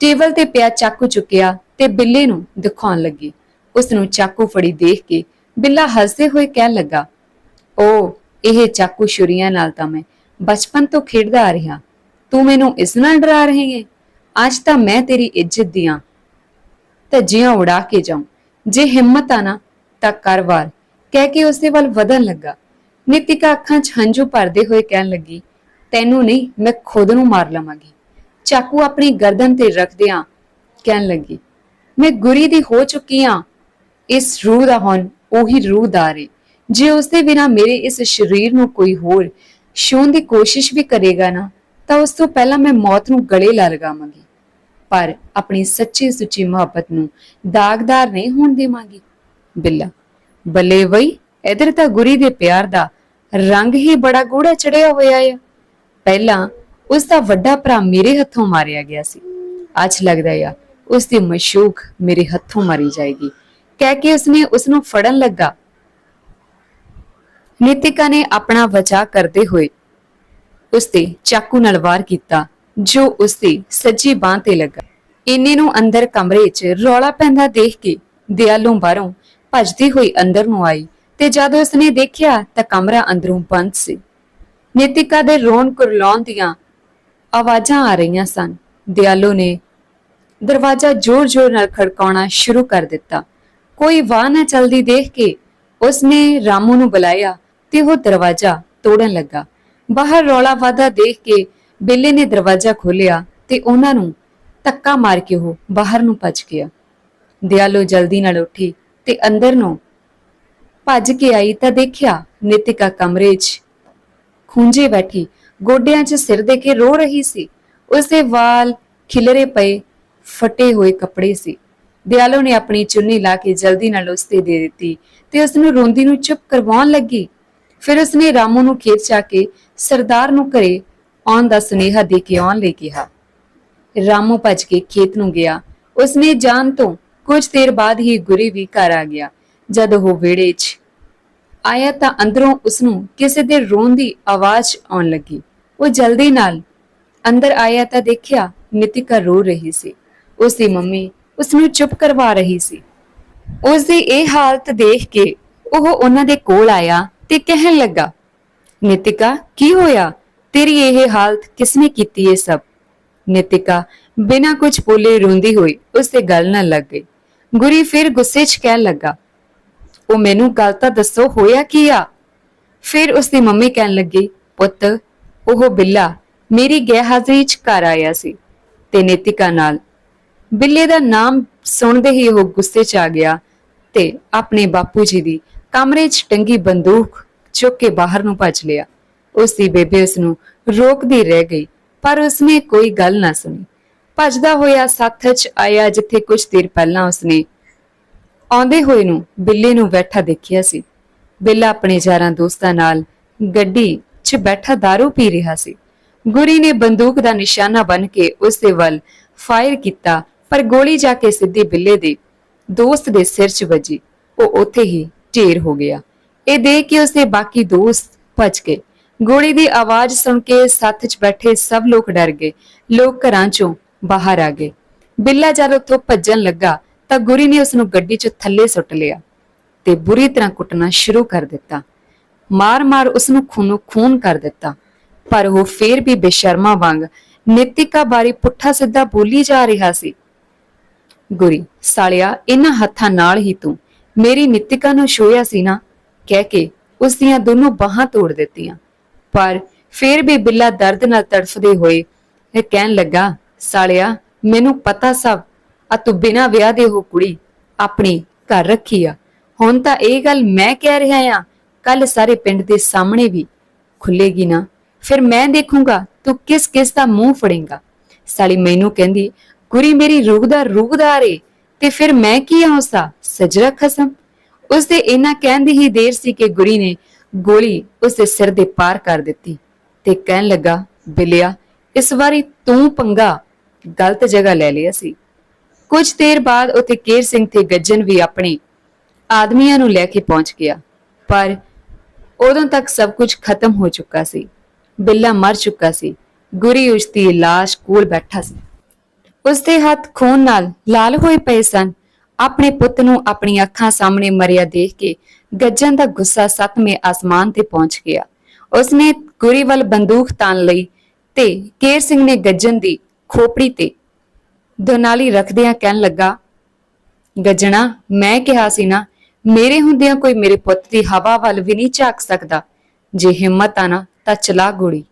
A: ਟੇਬਲ ਤੇ ਪਿਆ ਚਾਕੂ ਚੁੱਕਿਆ ਤੇ ਬਿੱਲੇ ਨੂੰ ਦਿਖਾਉਣ ਲੱਗੀ। ਉਸ ਨੂੰ ਚਾਕੂ ਫੜੀ ਦੇਖ ਕੇ ਬਿੱਲਾ ਹੱਸਦੇ ਹੋਏ ਕਹਿਣ ਲੱਗਾ, ਓ, ਇਹ ਚਾਕੂ ਛੁਰੀਆਂ ਨਾਲ ਤਾਂ ਮੈਂ ਬਚਪਨ ਤੋਂ ਖੇਡਦਾ ਆ ਰਿਹਾ। ਤੂੰ ਮੈਨੂੰ ਇਸ ਨਾਲ ਡਰਾ ਰਹੀ ਹੈ ਅੱਜ ਤਾਂ ਮੈਂ ਤੇਰੀ ਇੱਜ਼ਤ ਦੀਆਂ ਧੱਜੀਆਂ ਉਡਾ ਕੇ ਜਾਉਂ। ਜੇ ਹਿੰਮਤ ਆ ਨਾ, ਤਾਂ ਕਰ ਵਾਰ। ਕਹਿ ਕੇ ਉਸਦੇ ਵੱਲ ਵਧਣ ਲੱਗਾ। ਨਿਤਿਕਾ ਅੱਖਾਂ 'ਚ ਹੰਝੂ ਭਰਦੇ ਹੋਏ ਕਹਿਣ ਲੱਗੀ, ਤੈਨੂੰ ਨਹੀਂ, ਮੈਂ ਖੁਦ ਨੂੰ ਮਾਰ ਲਵਾਂਗੀ। ਚਾਕੂ ਆਪਣੀ ਗਰਦਨ ਤੇ ਰੱਖਦਿਆਂ ਕਹਿਣ ਲੱਗੀ, ਮੈਂ ਗੁਰੀ ਦੀ ਹੋ ਚੁੱਕੀ ਹਾਂ ਇਸ ਰੂਹ ਦਾ ਹੁਣ ਉਹੀ ਰੂਹਦਾਰ ਏ। ਜੇ ਉਸ ਦੇ ਬਿਨਾ ਮੇਰੇ ਇਸ ਸਰੀਰ ਨੂੰ ਕੋਈ ਹੋਰ ਛੂਹਣ ਦੀ ਕੋਸ਼ਿਸ਼ ਵੀ ਕਰੇਗਾ ਨਾ, ਤਾਂ ਉਸ ਤੋਂ ਪਹਿਲਾਂ ਮੈਂ ਮੌਤ ਨੂੰ ਗਲੇ ਲਾ ਲਗਾਵਾਂਗੀ। ਪਰ ਆਪਣੀ ਸੱਚੀ ਸੁੱਚੀ ਮੁਹੱਬਤ ਨੂੰ ਦਾਗਦਾਰ ਨਹੀਂ ਹੋਣ ਦੇਵਾਂਗੀ। ਬਿੱਲਾ, ਬੱਲੇ ਵਈ ਇਧਰ ਤਾਂ ਗੁਰੀ ਦੇ ਪਿਆਰ ਦਾ ਰੰਗ ਹੀ ਬੜਾ ਗੂੜਾ ਚੜਿਆ ਹੋਇਆ ਹੈ ਪਹਿਲਾਂ ਉਸ ਦਾ ਵੱਡਾ ਭਰਾ ਮੇਰੇ ਹੱਥੋਂ ਮਾਰਿਆ ਗਿਆ ਸੀ। ਅੱਜ ਲੱਗਦਾ ਆ, ਉਸ ਦੀ ਮਸ਼ੂਕ ਮੇਰੇ ਹੱਥੋਂ ਮਾਰੀ ਜਾਏਗੀ। ਕਹਿ ਕੇ ਉਸਨੇ ਉਸ ਨੂੰ ਫੜਨ ਲੱਗਾ। ਨਿਤਿਕਾ ਨੇ ਆਪਣਾ ਬਚਾਅ ਕਰਦੇ ਹੋਏ ਉਸ ਤੇ ਚਾਕੂ ਨਾਲ ਵਾਰ ਕੀਤਾ, ਜੋ ਉਸ ਦੀ ਸੱਜੀ ਬਾਹ ਤੇ ਲੱਗਾ। ਇੰਨੇ ਨੂੰ ਅੰਦਰ ਕਮਰੇ 'ਚ ਰੌਲਾ ਪੈਂਦਾ ਦੇਖ ਕੇ ਦਿਆਲੋਂ ਬਾਹਰੋਂ ਭੱਜਦੀ ਹੋਈ ਅੰਦਰ ਨੂੰ ਆਈ ਤੇ ਜਦ ਉਸਨੇ ਦੇਖਿਆ ਤਾਂ ਕਮਰਾ ਅੰਦਰੋਂ ਬੰਦ ਸੀ। ਨਿਤਿਕਾ ਦੇ ਰੋਣ ਕੁਰਲਾਉਣ ਦੀਆਂ ਆਵਾਜ਼ਾਂ ਆ ਰਹੀਆਂ ਸਨ। ਦਿਆਲੋ ਨੇ ਦਰਵਾਜ਼ਾ ਜ਼ੋਰ-ਜ਼ੋਰ ਨਾਲ ਖੜਕਾਉਣਾ ਸ਼ੁਰੂ ਕਰ ਦਿੱਤਾ। ਕੋਈ ਵਾਹ ਨਾ ਚਲਦੀ ਦੇਖ ਕੇ ਉਸਨੇ ਰਾਮੂ ਨੂੰ ਬੁਲਾਇਆ ਤੇ ਉਹ ਦਰਵਾਜ਼ਾ ਤੋੜਨ ਲੱਗਾ। ਬਾਹਰ ਰੌਲਾ ਵਾਦਾ ਦੇਖ ਕੇ ਬਿੱਲੇ ਨੇ ਦਰਵਾਜ਼ਾ ਖੋਲ੍ਹਿਆ ਤੇ ਉਹਨਾਂ ਨੂੰ ਧੱਕਾ ਮਾਰ ਕੇ ਉਹ ਬਾਹਰ ਨੂੰ ਭੱਜ ਗਿਆ। ਦਿਆਲੋ ਜਲਦੀ ਨਾਲ ਉੱਠੀ ਤੇ ਅੰਦਰ ਨੂੰ ਭੱਜ ਕੇ ਆਈ ਤਾਂ ਦੇਖਿਆ ਨਿਤਿਕਾ ਕਮਰੇ 'ਚ ਖੂੰਜੇ ਬੈਠੀ, ਗੋਡਿਆਂ 'ਚ ਸਿਰ ਦੇ ਕੇ ਰੋ ਰਹੀ ਸੀ। ਉਸਦੇ ਵਾਲ ਖਿਲਰੇ ਪਏ, ਫਟੇ ਹੋਏ ਕੱਪੜੇ ਸੀ। ਦਿਆਲੋ ਨੇ ਆਪਣੀ ਚੁੰਨੀ ਲਾ ਕੇ ਜਲਦੀ ਨਾਲ ਉਸ ਤੇ ਦੇ ਦਿੱਤੀ ਤੇ ਉਸ ਨੂੰ ਰੋਂਦੀ ਨੂੰ ਚੁੱਪ ਕਰਵਾਉਣ ਲੱਗੀ। ਫਿਰ ਉਸਨੇ ਰਾਮੂ ਨੂੰ ਖੇਤ ਜਾ ਕੇ ਸਰਦਾਰ ਨੂੰ ਘਰੇ ਆਉਣ ਦਾ ਸੁਨੇਹਾ ਦੇ ਕੇ ਆਉਣ ਲਈ ਕਿਹਾ। ਰਾਮੂ ਭੱਜ ਕੇ ਖੇਤ ਨੂੰ ਗਿਆ। ਉਸਨੇ ਜਾਣ ਤੋਂ ਕੁਝ ਦੇਰ ਬਾਅਦ ਹੀ ਗੁਰੀ ਵੀ ਘਰ ਆ ਗਿਆ। ਜਦ ਉਹ ਵਿਹੜੇ 'ਚ ਆਇਆ ਤਾਂ ਅੰਦਰੋਂ ਉਸ ਨੂੰ ਕਿਸੇ ਦੇ ਰੋਣ ਦੀ ਆਵਾਜ਼ ਆਉਣ ਲੱਗੀ। ਉਹ ਜਲਦੀ ਨਾਲ ਅੰਦਰ ਆਇਆ ਤਾਂ ਦੇਖਿਆ ਨਿਤਿਕਾ ਰੋ ਰਹੀ ਸੀ। ਉਸ ਦੀ ਮੰਮੀ ਉਸ ਨੂੰ ਚੁੱਪ ਕਰਵਾ ਰਹੀ ਸੀ। ਉਸ ਦੀ ਇਹ ਹਾਲਤ ਦੇਖ ਕੇ ਉਹ ਉਹਨਾਂ ਦੇ ਕੋਲ ਆਇਆ ਤੇ ਕਹਿਣ ਲੱਗਾ, ਨਿਤਿਕਾ, ਕੀ ਹੋਇਆ? ਤੇਰੀ ਇਹ ਹਾਲਤ ਕਿਸਨੇ ਕੀਤੀ ਇਹ ਸਭ? ਨਿਤਿਕਾ ਬਿਨਾਂ ਕੁਝ ਬੋਲੇ ਰੋਂਦੀ ਹੋਈ ਉਸ ਦੇ ਗਲ ਨਾਲ ਲੱਗ ਗਈ। ਗੁਰੀ ਫਿਰ ਗੁੱਸੇ 'ਚ ਕਹਿਣ ਲੱਗਾ, ਉਹ ਮੈਨੂੰ ਗੱਲ ਤਾਂ ਦੱਸੋ, ਹੋਇਆ ਕੀ ਆ? ਫਿਰ ਉਸ ਦੀ ਮੰਮੀ ਕਹਿਣ ਲੱਗੀ, ਪੁੱਤ, ਉਹ ਬਿੱਲਾ ਮੇਰੀ ਗੈਰਹਾਜ਼ਰੀ 'ਚ ਘਰ ਆਇਆ ਸੀ ਤੇ ਨਿਤਿਕਾ ਨਾਲ ਬਿੱਲੇ ਦਾ ਨਾਮ ਸੁਣਦੇ ਹੀ ਉਹ ਗੁੱਸੇ 'ਚ ਆ ਗਿਆ ਤੇ ਆਪਣੇ ਬਾਪੂ ਜੀ ਦੀ ਕਮਰੇ 'ਚ ਟੰਗੀ ਬੰਦੂਕ ਚੁੱਕ ਕੇ ਬਾਹਰ ਨੂੰ ਭੱਜ ਲਿਆ। ਉਸ ਦੀ ਬੇਬੇ ਉਸ ਨੂੰ ਰੋਕਦੀ ਰਹਿ ਗਈ, ਪਰ ਉਸਨੇ ਕੋਈ ਗੱਲ ਨਾ ਸੁਣੀ। ਭੱਜਦਾ ਹੋਇਆ ਸੱਥ 'ਚ ਆਇਆ ਜਿੱਥੇ ਕੁਝ ਦੇਰ ਪਹਿਲਾਂ ਉਸਨੇ ਆਉਂਦੇ ਹੋਏ ਨੂੰ ਬਿੱਲੇ ਨੂੰ ਬੈਠਾ ਦੇਖਿਆ ਸੀ। ਬਿੱਲਾ ਆਪਣੇ ਯਾਰਾਂ ਦੋਸਤਾਂ ਨਾਲ ਗੱਡੀ 'ਚ ਬੈਠਾ दारू ਪੀ ਰਿਹਾ ਸੀ। ਗੁਰੀ ਨੇ ਬੰਦੂਕ ਦਾ ਨਿਸ਼ਾਨਾ ਬਨ ਕੇ ਉਸ ਦੇ ਵੱਲ ਫਾਇਰ ਕੀਤਾ ਪਰ ਗੋਲੀ ਜਾ ਕੇ ਸਿੱਧੀ ਬਿੱਲੇ ਦੇ ਦੋਸਤ ਦੇ ਸਿਰ 'ਚ ਵੱਜੀ। ਉਹ ਉੱਥੇ ਹੀ ਢੇਰ ਹੋ ਗਿਆ। ਇਹ ਦੇਖ ਕੇ ਉਸਦੇ ਬਾਕੀ ਦੋਸਤ ਭੱਜ ਗਏ। ਗੋਲੀ ਦੀ ਆਵਾਜ਼ ਸੁਣ ਕੇ ਸੱਥ 'ਚ ਬੈਠੇ ਸਭ ਲੋਕ ਡਰ ਗਏ। ਲੋਕ ਘਰਾਂ 'ਚੋਂ ਬਾਹਰ ਆ ਗਏ। ਬਿੱਲਾ ਜਦ ਉੱਥੋਂ ਭੱਜਣ ਲੱਗਾ ਤਾਂ ਗੁਰੀ ਨੇ ਉਸ ਨੂੰ ਗੱਡੀ 'ਚ ਥੱਲੇ ਸੁੱਟ ਲਿਆ ਤੇ ਬੁਰੀ ਤਰ੍ਹਾਂ ਕੁੱਟਣਾ ਸ਼ੁਰੂ ਕਰ ਦਿੱਤਾ। ਮਾਰ-ਮਾਰ ਉਸ ਨੂੰ ਖੂਨੋ ਖੂਨ ਕਰ ਦਿੱਤਾ। ਪਰ ਉਹ ਫੇਰ ਵੀ ਬੇਸ਼ਰਮਾ ਵਾਂਗ ਨਿਤਿਕਾ ਬਾਰੇ ਪੁੱਠਾ ਸਿੱਧਾ ਬੋਲੀ ਜਾ ਰਿਹਾ ਸੀ। ਗੁਰੀ, ਸਾਲਿਆ, ਇਹਨਾਂ ਹੱਥਾਂ ਨਾਲ ਹੀ ਤੂੰ। ਮੇਰੀ ਨਿਤਿਕਾ ਨੂੰ ਛੋਇਆ ਸੀ ਨਾ, ਕਹਿ ਕੇ ਉਸ ਦੀਆਂ ਦੋਨੋਂ ਬਾਹਾਂ ਤੋੜ ਦਿੱਤੀਆਂ। ਪਰ ਫੇਰ ਵੀ ਬਿੱਲਾ ਦਰਦ ਨਾਲ ਤੜਫਦੇ ਹੋਏ ਇਹ ਕਹਿਣ ਲੱਗਾ, ਸਾਲਿਆ, ਮੈਨੂੰ ਪਤਾ ਸਭ। ਆ ਤੂੰ ਬਿਨਾਂ ਵਿਆਹ ਦੇ ਉਹ ਕੁੜੀ ਆਪਣੀ ਘਰ ਰੱਖੀ ਆ। ਹੁਣ ਤਾਂ ਇਹ ਗੱਲ ਮੈਂ ਕਹਿ ਰਿਹਾ ਆ ਕੱਲ ਸਾਰੇ ਪਿੰਡ ਦੇ ਸਾਹਮਣੇ ਵੀ ਖੁੱਲੇਗੀ ਨਾ। ਫਿਰ ਮੈਂ ਦੇਖੂੰਗਾ ਤੂੰ ਕਿਸ ਕਿਸ ਦਾ ਮੂੰਹ ਫੜੇਂਗਾ। ਸਾਲੀ ਮੈਨੂੰ ਕਹਿੰਦੀ ਗੁਰੀ ਮੇਰੀ ਰੂਹ ਦਾ ਰੂਹਦਾਰ ਏ, ਤੇ ਫਿਰ ਮੈਂ ਕੀ ਆ ਉਸਦਾ ਸਜਰਾ ਖਸਮ। ਉਸਦੇ ਇਹਨਾਂ ਕਹਿਣ ਦੀ ਹੀ ਦੇਰ ਸੀ ਕਿ ਗੁਰੀ ਨੇ ਗੋਲੀ ਉਸਦੇ ਸਿਰ ਦੇ ਪਾਰ ਕਰ ਦਿੱਤੀ ਤੇ ਕਹਿਣ ਲੱਗਾ, ਬਿਲਿਆ, ਇਸ ਵਾਰੀ ਤੂੰ ਪੰਗਾ ਗਲਤ ਜਗ੍ਹਾ ਲੈ ਲਿਆ ਸੀ। ਕੁਝ ਦੇਰ ਬਾਅਦ ਉੱਥੇ ਕੇਰ ਸਿੰਘ ਤੇ ਗੱਜਨ ਵੀ ਆਪਣੇ ਆਦਮੀਆਂ ਨੂੰ ਲੈ ਕੇ ਪਹੁੰਚ ਗਿਆ, ਪਰ ਉਦੋਂ ਤੱਕ ਸਭ ਕੁਝ ਖਤਮ ਹੋ ਚੁੱਕਾ ਸੀ। ਬਿੱਲਾ ਮਰ ਚੁੱਕਾ ਸੀ। ਗੁਰੀ ਉਸ ਦੀ লাশ ਕੋਲ ਬੈਠਾ ਸੀ। ਉਸਦੇ ਹੱਥ ਖੂਨ ਨਾਲ ਲਾਲ ਹੋਏ ਪਏ ਸਨ। ਆਪਣੇ ਪੁੱਤ ਨੂੰ ਆਪਣੀਆਂ ਅੱਖਾਂ ਸਾਹਮਣੇ ਮਰਿਆ ਦੇਖ ਕੇ ਗੱਜਨ ਦਾ ਗੁੱਸਾ ਸੱਤਵੇਂ ਆਸਮਾਨ ਤੇ ਪਹੁੰਚ ਗਿਆ। ਉਸਨੇ ਗੁਰੀ ਵੱਲ ਬੰਦੂਕ ਤਾਨ ਲਈ ਤੇ ਕੇਰ ਸਿੰਘ ਨੇ ਗੱਜਨ ਦੀ ਖੋਪੜੀ ਤੇ ਦੋਨਾਲੀ ਰੱਖਦਿਆਂ ਕਹਿਣ ਲੱਗਾ, ਗੱਜਣਾ, ਮੈਂ ਕਿਹਾ ਸੀ ਨਾ, ਮੇਰੇ ਹੁੰਦਿਆਂ ਕੋਈ ਮੇਰੇ ਪੁੱਤ ਦੀ ਹਵਾ ਵੱਲ ਵੀ ਨਹੀਂ ਝਾਕ ਸਕਦਾ। ਜੇ ਹਿੰਮਤ ਆ ਨਾ, ਤਾਂ ਚਲਾ ਗੋਲੀ।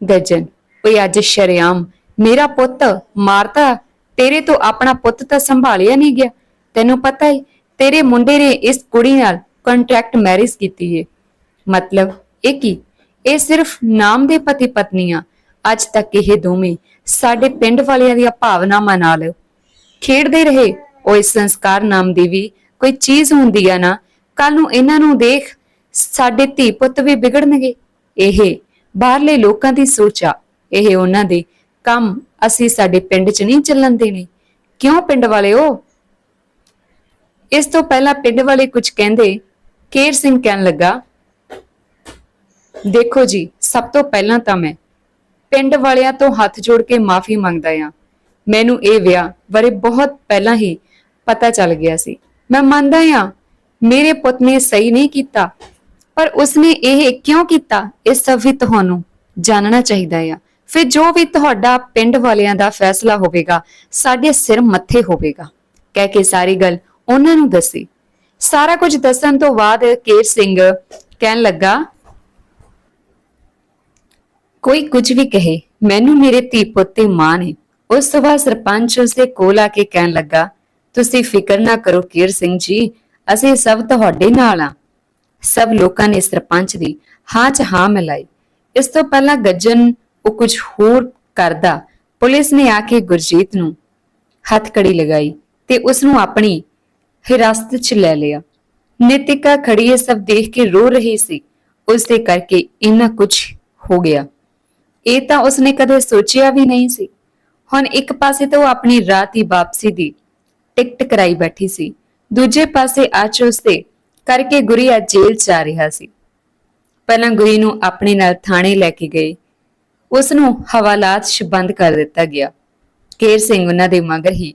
A: ਗੱਜਣ, ਓਏ ਅੱਜ ਸ਼ਰਿਆਮ ਮੇਰਾ ਪੁੱਤ ਮਾਰਤਾ, ਤੇਰੇ ਤੋਂ ਆਪਣਾ ਪੁੱਤ ਤਾਂ ਸੰਭਾਲਿਆ ਨਹੀਂ ਗਿਆ। ਤੈਨੂੰ ਪਤਾ ਹੈ ਤੇਰੇ ਮੁੰਡੇ ਨੇ ਇਸ ਕੁੜੀ ਨਾਲ ਕੰਟਰੈਕਟ ਮੈਰਿਜ ਕੀਤੀ ਹੈ ਮਤਲਬ ਇਹ ਕੀ? ਇਹ ਸਿਰਫ ਨਾਮ ਦੇ ਪਤੀ ਪਤਨੀਆਂ। ਅੱਜ ਤੱਕ ਇਹ ਦੋਵੇਂ ਸਾਡੇ ਪਿੰਡ ਵਾਲਿਆਂ ਦੀਆਂ ਭਾਵਨਾਵਾਂ ਨਾਲ ਖੇਡਦੇ ਰਹੇ। ਉਹ ਇਸ ਸੰਸਕਾਰ ਨਾਮ ਦੀ ਵੀ ਕੋਈ ਚੀਜ਼ ਹੁੰਦੀ ਆ ਨਾ ਕੱਲ ਨੂੰ ਇਹਨਾਂ ਨੂੰ ਦੇਖ ਸਾਡੇ ਧੀ ਪੁੱਤ ਵੀ ਵਿਗੜਨਗੇ। ਇਹ ਬਾਹਰਲੇ ਲੋਕਾਂ ਦੀ ਸੋਚ ਆ ਇਹ ਉਹਨਾਂ ਦੇ ਕੰਮ ਅਸੀਂ ਸਾਡੇ ਪਿੰਡ 'ਚ ਨਹੀਂ ਚੱਲਣ ਦੇਣੇ। ਕਿਉਂ ਪਿੰਡ ਵਾਲਿਓ? ਇਸ ਤੋਂ ਪਹਿਲਾਂ ਪਿੰਡ ਵਾਲੇ ਕੁਝ ਕਹਿੰਦੇ, ਕੇਰ ਸਿੰਘ ਕਹਿਣ ਲੱਗਾ, ਦੇਖੋ ਜੀ, ਸਭ ਤੋਂ ਪਹਿਲਾਂ ਤਾਂ ਮੈਂ ਪਿੰਡ ਵਾਲਿਆਂ ਤੋਂ ਹੱਥ ਜੋੜ ਕੇ ਮਾਫੀ ਮੰਗਦਾ ਆ। ਮੈਨੂੰ ਇਹ ਵਿਆਹ ਬਾਰੇ ਬਹੁਤ ਪਹਿਲਾਂ ਹੀ ਪਤਾ ਚੱਲ ਗਿਆ ਸੀ। ਮੈਂ ਮੰਨਦਾ ਆ, ਮੇਰੇ ਪੁੱਤ ਨੇ ਸਹੀ ਨਹੀਂ ਕੀਤਾ, ਪਰ ਉਸਨੇ ਇਹ ਕਿਉਂ ਕੀਤਾ, ਇਹ ਸਭ ਵੀ ਤੁਹਾਨੂੰ ਜਾਣਨਾ ਚਾਹੀਦਾ ਆ। ਫਿਰ ਜੋ ਵੀ ਤੁਹਾਡਾ ਪਿੰਡ ਵਾਲਿਆਂ ਦਾ ਫੈਸਲਾ ਹੋਵੇਗਾ, ਸਾਡੇ ਸਿਰ ਮੱਥੇ ਹੋਵੇਗਾ। ਕਹਿ ਕੇ ਸਾਰੀ ਗੱਲ ਉਹਨਾਂ ਨੂੰ ਦੱਸੀ। ਸਾਰਾ ਕੁਝ ਦੱਸਣ ਤੋਂ ਬਾਅਦ ਕੇਰ ਸਿੰਘ ਕਹਿਣ ਲੱਗਾ, ਕੋਈ ਕੁਝ ਵੀ ਕਹੇ, ਮੈਨੂੰ ਮੇਰੇ ਧੀ ਪੁੱਤ ਤੇ ਮਾਣ ਹੈ ਉਸ ਤੋਂ ਬਾਅਦ ਸਰਪੰਚ ਉਸਦੇ ਕੋਲ ਆ ਕੇ ਕਹਿਣ ਲੱਗਾ, ਤੁਸੀਂ ਫਿਕਰ ਨਾ ਕਰੋ ਕੀਰ ਸਿੰਘ ਜੀ, ਅਸੀਂ ਸਭ ਤੁਹਾਡੇ ਨਾਲ ਆ। ਸਭ ਲੋਕਾਂ ਨੇ ਸਰਪੰਚ ਦੀ ਹਾਂ ਚ ਹਾਂ ਮਿਲਾਈ। ਇਸ ਤੋਂ ਪਹਿਲਾਂ ਗੱਜਨ ਉਹ ਕੁਝ ਹੋਰ ਕਰਦਾ। ਪੁਲਿਸ ਨੇ ਆ ਕੇ ਗੁਰਜੀਤ ਨੂੰ ਹੱਥਕੜੀ ਲਗਾਈ ਤੇ ਉਸ ਨੂੰ ਆਪਣੀ ਹਿਰਾਸਤ 'ਚ ਲੈ ਲਿਆ। ਨਿਤਿਕਾ ਖੜੀ ਇਹ ਸਭ ਦੇਖ ਕੇ ਰੋ ਰਹੀ ਸੀ। ਉਸ ਦੇ ਕਰਕੇ ਇੰਨਾ ਕੁਝ ਹੋ ਗਿਆ। ਇਹ ਤਾਂ ਉਸਨੇ ਕਦੇ ਸੋਚਿਆ ਵੀ ਨਹੀਂ ਸੀ। ਹੁਣ ਇੱਕ ਪਾਸੇ ਤਾਂ ਉਹ ਆਪਣੀ ਰਾਤ ਦੀ ਵਾਪਸੀ ਦੀ ਟਿਕਟ ਕਰਾਈ ਬੈਠੀ ਸੀ। ਦੂਜੇ ਪਾਸੇ ਅੱਜ ਉਸਦੇ ਕਰਕੇ ਗੁਰੀ ਗੁਰੀਆ ਜੇਲ੍ਹ 'ਚ ਆ ਰਿਹਾ ਸੀ। ਪਹਿਲਾਂ ਗੁਰੀ ਨੂੰ ਆਪਣੇ ਨਾਲ ਥਾਣੇ ਲੈ ਕੇ ਗਏ। ਉਸ ਨੂੰ ਹਵਾਲਾਤ 'ਚ ਬੰਦ ਕਰ ਦਿੱਤਾ ਗਿਆ। ਕੇਰ ਸਿੰਘ ਉਹਨਾਂ ਦੇ ਮਗਰ ਹੀ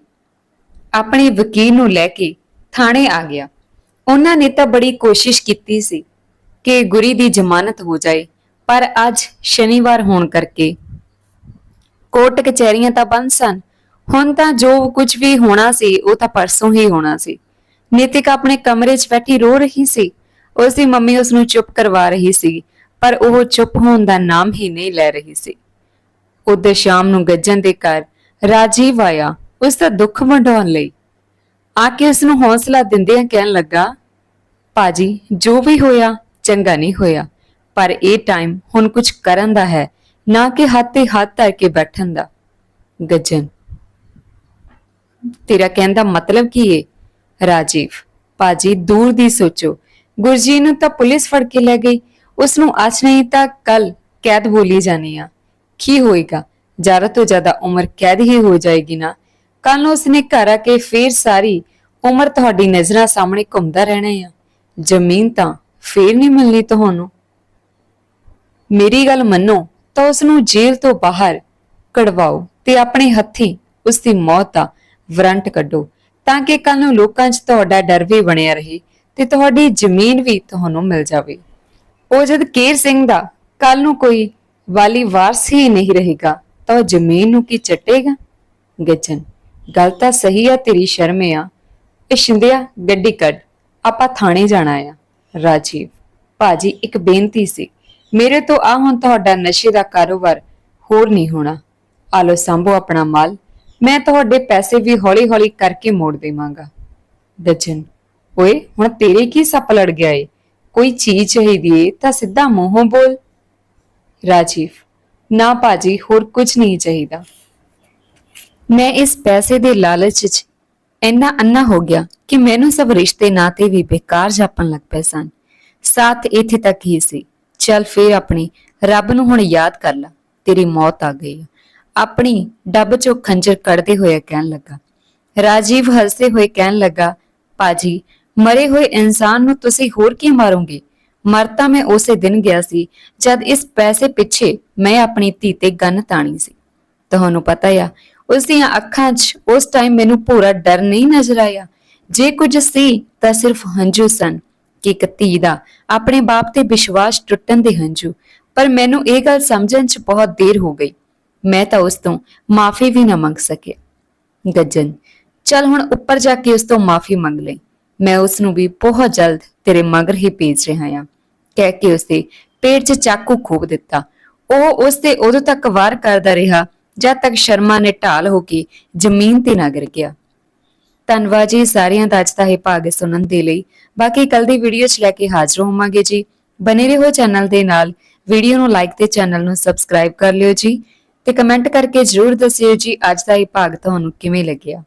A: ਆਪਣੇ ਵਕੀਲ ਨੂੰ ਲੈ ਕੇ ਥਾਣੇ ਆ ਗਿਆ। ਉਹਨਾਂ ਨੇ ਤਾਂ ਬੜੀ ਕੋਸ਼ਿਸ਼ ਕੀਤੀ ਸੀ ਕਿ ਗੁਰੀ ਦੀ ਜ਼ਮਾਨਤ ਹੋ ਜਾਏ, ਪਰ ਅੱਜ ਸ਼ਨੀਵਾਰ ਹੋਣ ਕਰਕੇ ਕੋਰਟ ਕਚਹਿਰੀਆਂ ਤਾਂ ਬੰਦ ਸਨ। ਹੁਣ ਤਾਂ ਜੋ ਕੁਝ ਵੀ ਹੋਣਾ ਸੀ, ਉਹ ਤਾਂ ਪਰਸੋਂ ਹੀ ਹੋਣਾ ਸੀ। ਨਿਤਿਕ ਆਪਣੇ ਕਮਰੇ 'ਚ ਬੈਠੀ ਰੋ ਰਹੀ ਸੀ। ਉਸ ਦੀ ਮੰਮੀ ਉਸ ਨੂੰ ਚੁੱਪ ਕਰਵਾ ਰਹੀ ਸੀ। ਪਰ ਉਹ ਚੁੱਪ ਹੋਣ ਦਾ ਨਾਮ ਹੀ ਨਹੀਂ ਲੈ ਰਹੀ ਸੀ। ਉਧਰ ਸ਼ਾਮ ਨੂੰ ਗੱਜਣ ਦੇ ਘਰ ਰਾਜੀਵ ਆਇਆ, ਉਸ ਦਾ ਦੁੱਖ ਵੰਡਾਉਣ ਲਈ। ਆ ਕੇ ਉਸ ਨੂੰ ਹੌਸਲਾ ਦਿੰਦਿਆਂ ਕਹਿਣ ਲੱਗਾ ਪਾਜੀ ਜੋ ਵੀ ਹੋਇਆ, ਚੰਗਾ ਨਹੀਂ ਹੋਇਆ, ਪਰ ਇਹ ਟਾਈਮ ਹੁਣ ਕੁਝ ਕਰਨ ਦਾ ਹੈ, ਨਾ ਕਿ ਹੱਥ ਤੇ ਹੱਥ ਧਰ ਕੇ ਬੈਠਣ ਦਾ। ਗੱਜਣ। ਤੇਰਾ ਕਹਿਣ ਦਾ ਮਤਲਬ ਕੀ ਹੈ ਰਾਜੀਵ। ਪਾਜੀ ਦੂਰ ਦੀ ਸੋਚੋ। ਗੁਰਜੀ ਨੂੰ ਤਾਂ ਪੁਲਿਸ ਫੜ ਕੇ ਲੈ ਗਈ। ਉਸ ਨੂੰ ਅੱਜ ਨਹੀਂ ਤਾਂ ਕੱਲ ਕੈਦ ਬੋਲੀ ਜਾਣੀ ਆ। ਕੀ ਹੋਏਗਾ? ਜ਼ਿਆਦਾ ਤੋਂ ਜ਼ਿਆਦਾ ਉਮਰ ਕੈਦ ਹੀ ਹੋ ਜਾਏਗੀ ਨਾ। ਕੱਲ ਨੂੰ ਉਸਨੇ ਘਰ ਆ ਕੇ ਫੇਰ ਸਾਰੀ ਉਮਰ ਤੁਹਾਡੀ ਨਜ਼ਰਾਂ ਸਾਹਮਣੇ ਘੁੰਮਦਾ ਰਹਿਣਾ ਆ। ਜ਼ਮੀਨ ਤਾਂ ਫੇਰ ਨਹੀਂ ਮਿਲਣੀ ਤੁਹਾਨੂੰ। ਮੇਰੀ ਗੱਲ ਮੰਨੋ ਤਾਂ ਉਸ ਨੂੰ ਜੇਲ੍ਹ ਤੋਂ ਬਾਹਰ ਕਢਵਾਓ ਤੇ ਆਪਣੇ ਹੱਥੀਂ ਉਸ ਦੀ ਮੌਤ ਦਾ ਵਰੰਟ ਕੱਢੋ ਤਾਂ ਕਿ ਕੱਲ ਨੂੰ ਲੋਕਾਂ 'ਚ ਤੁਹਾਡਾ ਡਰ ਵੀ ਬਣਿਆ ਰਹੇ ਤੇ ਤੁਹਾਡੀ ਜ਼ਮੀਨ ਵੀ ਤੁਹਾਨੂੰ ਮਿਲ ਜਾਵੇ। ਉਹ ਜਦ ਕੇਰ ਸਿੰਘ ਦਾ ਕੱਲ ਨੂੰ ਕੋਈ ਵਾਲੀ ਵਾਰਸ ਹੀ ਨਹੀਂ ਰਹੇਗਾ, ਤਾਂ ਉਹ ਜ਼ਮੀਨ ਨੂੰ ਕੀ ਚੱਟੇਗਾ? ਗੱਜਣ, ਗੱਲ ਤਾਂ ਸਹੀ ਆ ਤੇਰੀ ਸ਼ਰਮ ਆ। ਇਹ ਸ਼ਿੰਦਿਆ, ਗੱਡੀ ਕੱਢ, ਆਪਾਂ ਥਾਣੇ ਜਾਣਾ ਆ। ਰਾਜੀਵ, ਭਾਜੀ, ਇੱਕ ਬੇਨਤੀ ਸੀ। ਮੇਰੇ ਤੋਂ ਆ ਹੁਣ ਤੁਹਾਡਾ ਨਸ਼ੇ ਦਾ ਕਾਰੋਬਾਰ ਹੋਰ ਨਹੀਂ ਹੋਣਾ। ਆਲੋ ਸੰਭੋ ਆਪਣਾ ਮਾਲ। ਮੈਂ ਤੁਹਾਡੇ ਪੈਸੇ ਵੀ ਹੌਲੀ-ਹੌਲੀ ਕਰਕੇ ਮੋੜ ਦੇਵਾਂਗਾ। ਗੱਜਣ, ਓਏ, ਹੁਣ ਤੇਰੇ ਕੀ ਸੱਪ ਲੜ ਗਿਆ ਏ? ਕੋਈ ਚੀਜ਼ ਚਾਹੀਦੀ ਏ, ਤਾਂ ਸਿੱਧਾ ਮੂੰਹੋਂ ਬੋਲ। ਰਾਜੀਵ, ਨਾ ਭਾਜੀ, ਹੋਰ ਕੁਝ ਨਹੀਂ ਚਾਹੀਦਾ। ਮੈਂ ਇਸ ਪੈਸੇ ਦੇ ਲਾਲਚ 'ਚ ਇੰਨਾ ਅੰਨਾ ਹੋ ਗਿਆ ਕਿ ਮੈਨੂੰ ਸਭ ਰਿਸ਼ਤੇ ਨਾਤੇ ਵੀ ਬੇਕਾਰ ਜਾਪਣ ਲੱਗ ਪਏ ਸਨ। ਸਾਥ ਇੱਥੇ ਤੱਕ ਹੀ ਸੀ। ਚੱਲ ਫੇਰ ਆਪਣੀ ਰੱਬ ਨੂੰ ਹੁਣ ਯਾਦ ਕਰ ਲੈ, ਤੇਰੀ ਮੌਤ ਆ ਗਈ। ਆਪਣੀ ਡੱਬ ਚੋਂ ਖੰਜਰ ਕੱਢਦੇ ਹੋਏ ਕਹਿਣ ਲੱਗਾ। ਰਾਜੀਵ ਹੱਸਦੇ ਹੋਏ ਕਹਿਣ ਲੱਗਾ ਪਾਜੀ ਮਰੇ ਹੋਏ ਇਨਸਾਨ ਨੂੰ ਤੁਸੀਂ ਹੋਰ ਕੀ ਮਾਰੋਗੇ? ਮਰ ਤਾਂ ਮੈਂ ਉਸੇ ਦਿਨ ਗਿਆ ਸੀ, ਜਦ ਇਸ ਪੈਸੇ ਪਿੱਛੇ ਮੈਂ ਆਪਣੀ ਧੀ ਤੇ ਗੰਨ ਤਾਣੀ ਸੀ। ਤੁਹਾਨੂੰ ਪਤਾ ਆ, ਉਸ ਦੀਆਂ ਅੱਖਾਂ 'ਚ ਉਸ ਟਾਈਮ ਮੈਨੂੰ ਪੂਰਾ ਡਰ ਨਹੀਂ ਨਜ਼ਰ ਆਇਆ। ਜੇ ਕੁਝ ਸੀ ਤਾਂ ਸਿਰਫ ਹੰਝੂ ਸਨ ਕਿ ਇੱਕ ਧੀ ਦਾ ਆਪਣੇ ਬਾਪ ਤੇ ਵਿਸ਼ਵਾਸ ਟੁੱਟਣ ਦੇ ਹੰਝੂ। ਪਰ ਮੈਨੂੰ ਇਹ ਗੱਲ ਸਮਝਣ 'ਚ ਬਹੁਤ ਦੇਰ ਹੋ ਗਈ। ਮੈਂ ਤਾਂ ਉਸ ਤੋਂ ਮਾਫੀ ਵੀ ਨਾ ਮੰਗ ਸਕਿਆ। ਗੱਜਨ ਚੱਲ ਹੁਣ ਉੱਪਰ ਜਾ ਕੇ ਉਸ ਤੋਂ ਮਾਫੀ ਮੰਗ ਲਈ। ਮੈਂ ਉਸ ਨੂੰ ਵੀ ਬਹੁਤ ਜਲਦ ਤੇਰੇ ਮਗਰ ਹੀ ਭੇਜ ਰਿਹਾ ਹਾਂ। ਕਹਿ ਕੇ ਉਸਦੇ ਪੇਟ 'ਚ ਚਾਕੂ ਖੋਬ ਦਿੱਤਾ। ਉਹ ਉਸ ਤੇ ਉਦੋਂ ਤੱਕ ਵਾਰ ਕਰਦਾ ਰਿਹਾ ਜਦ ਤੱਕ ਸ਼ਰਮਾ ਨੇ ਢਾਲ ਹੋ ਕੇ ਜ਼ਮੀਨ ਤੇ ਨਾ ਗਿਰ ਗਿਆ। ਧੰਨਵਾਦ ਜੀ ਸਾਰਿਆਂ ਦਾ ਅੱਜ ਦਾ ਇਹ ਭਾਗ ਸੁਣਨ ਦੇ ਲਈ। ਬਾਕੀ ਕੱਲ ਦੀ ਵੀਡੀਓ 'ਚ ਲੈ ਕੇ ਹਾਜ਼ਰ ਹੋਵਾਂਗੇ ਜੀ। ਬਨੇ ਰਹੋ ਚੈਨਲ ਦੇ ਨਾਲ। ਵੀਡੀਓ ਨੂੰ ਲਾਈਕ ਤੇ ਚੈਨਲ ਨੂੰ ਸਬਸਕ੍ਰਾਈਬ ਕਰ ਲਿਓ ਜੀ। ਤੇ ਕਮੈਂਟ ਕਰਕੇ ਜਰੂਰ ਦੱਸਿਓ ਜੀ ਅੱਜ ਦਾ ਇਹ ਭਾਗ ਤੁਹਾਨੂੰ ਕਿਵੇਂ ਲੱਗਿਆ।